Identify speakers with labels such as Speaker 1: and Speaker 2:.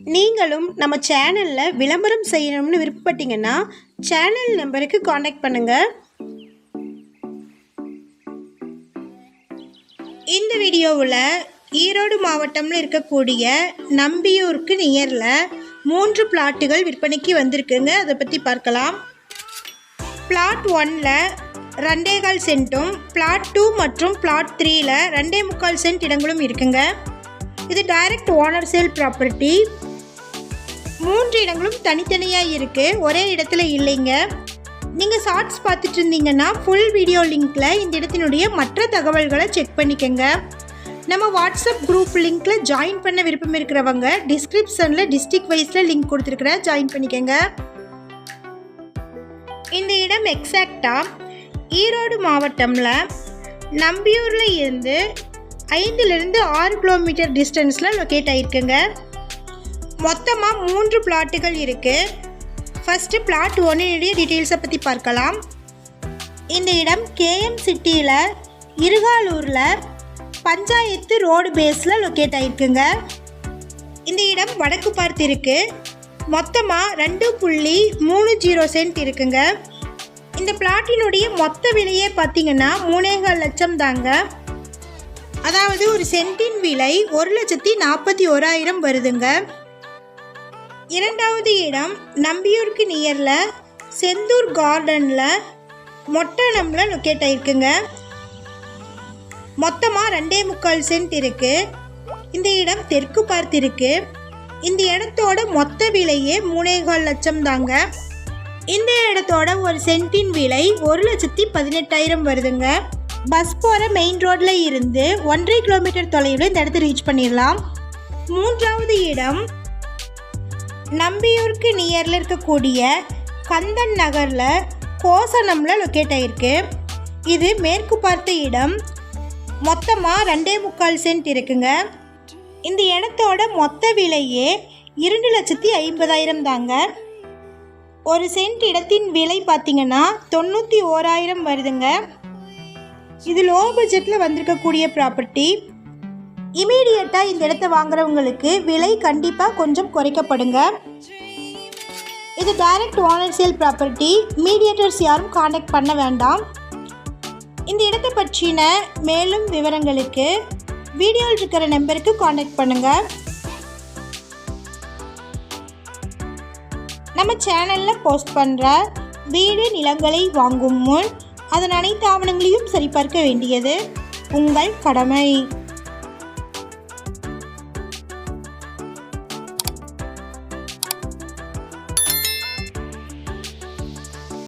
Speaker 1: நீங்களும் நம்ம சேனலில் விளம்பரம் செய்யணும்னு விருப்பப்பட்டீங்கன்னா சேனல் நம்பருக்கு காண்டாக்ட் பண்ணுங்கள் இந்த வீடியோவில் ஈரோடு மாவட்டம்ல இருக்கக்கூடிய நம்பியூருக்கு நியரில் மூன்று பிளாட்டுகள் விற்பனைக்கு வந்திருக்குங்க. அதை பற்றி பார்க்கலாம். பிளாட் ஒன்ல ரெண்டே கால் சென்ட்டும் பிளாட் டூ மற்றும் பிளாட் த்ரீல ரெண்டே முக்கால் சென்ட் இடங்களும் இருக்குங்க. இது டைரக்ட் ஓனர் சேல் ப்ராப்பர்ட்டி. மூன்று இடங்களும் தனித்தனியாக இருக்குது ஒரே இடத்துல இல்லைங்க. நீங்கள் ஷார்ட்ஸ் பார்த்துட்டு இருந்தீங்கன்னா ஃபுல் வீடியோ லிங்க்கில் இந்த இடத்தினுடைய மற்ற தகவல்களை செக் பண்ணிக்கோங்க. நம்ம வாட்ஸ்அப் குரூப் லிங்க்கில் ஜாயின் பண்ண விருப்பம் இருக்கிறவங்க டிஸ்கிரிப்ஷனில் டிஸ்ட்ரிக் வைஸில் லிங்க் கொடுத்துருக்குறேன். ஜாயின் பண்ணிக்கோங்க. இந்த இடம் எக்ஸாக்டாக ஈரோடு மாவட்டமில் நம்பியூரில் இருந்து ஐந்துலேருந்து ஆறு கிலோமீட்டர் டிஸ்டன்ஸில் லொக்கேட் ஆகிருக்குங்க மொத்தமாக மூன்று பிளாட்டுகள் இருக்குது ஃபஸ்ட்டு பிளாட் ஒன்றினுடைய டீட்டெயில்ஸை பற்றி பார்க்கலாம். இந்த இடம் கேஎம் சிட்டியில் இருகாலூரில் பஞ்சாயத்து ரோடு பேஸில் லொக்கேட் ஆகிருக்குங்க இந்த இடம் வடக்கு பார்த்து இருக்குது மொத்தமாக ரெண்டு புள்ளி மூணு ஜீரோ சென்ட் இருக்குங்க. இந்த பிளாட்டினுடைய மொத்த விலையே பார்த்தீங்கன்னா மூணேகால் லட்சம் தாங்க. அதாவது ஒரு சென்ட்டின் விலை ஒரு லட்சத்தி நாற்பத்தி ஓராயிரம் வருதுங்க. இரண்டாவது இடம் நம்பியூருக்கு நியரில் செந்தூர் கார்டனில் மொட்டனம்ல லொக்கேட் ஆயிருக்குங்க. மொத்தமாக ரெண்டே முக்கால் சென்ட் இருக்குது இந்த இடம் தெற்கு பார்த்திருக்கு. இந்த இடத்தோட மொத்த விலையே மூணேகால் லட்சம் தாங்க. இந்த இடத்தோட ஒரு சென்ட்டின் விலை ஒரு லட்சத்தி பதினெட்டாயிரம் வருதுங்க. பஸ் போகிற மெயின் ரோட்ல இருந்து ஒன்றரை கிலோமீட்டர் தொலைவில் இந்த இடத்த ரீச் பண்ணிடலாம். மூன்றாவது இடம் நம்பியூருக்கு நியரில் இருக்கக்கூடிய கந்தன் நகரில் கோசனம்ல லொக்கேட் ஆகிருக்கு இது மேற்கு பார்த்த இடம். மொத்தமாக ரெண்டே முக்கால் சென்ட் இருக்குங்க. இந்த இடத்தோட மொத்த விலையே இரண்டு லட்சத்தி ஐம்பதாயிரம் தாங்க. ஒரு சென்ட் இடத்தின் விலை பார்த்தீங்கன்னா தொண்ணூற்றி ஓராயிரம் வருதுங்க. இது லோ பட்ஜெட்டில் வந்திருக்கக்கூடிய ப்ராப்பர்ட்டி இமீடியட்டாக இந்த இடத்த வாங்குறவங்களுக்கு விலை கண்டிப்பாக கொஞ்சம் குறைக்கப்படுங்க. இது direct owner sale property mediators யாரும் காண்டாக்ட் பண்ண வேண்டாம். இந்த இடத்தை பற்றின மேலும் விவரங்களுக்கு வீடியோவில் இருக்கிற நம்பருக்கு காண்டாக்ட் பண்ணுங்கள் நம்ம சேனலில் போஸ்ட் பண்ணுற வீடு நிலங்களை வாங்கும் முன் அதன் அனைத்து ஆவணங்களையும் சரிபார்க்க வேண்டியது உங்கள் கடமை.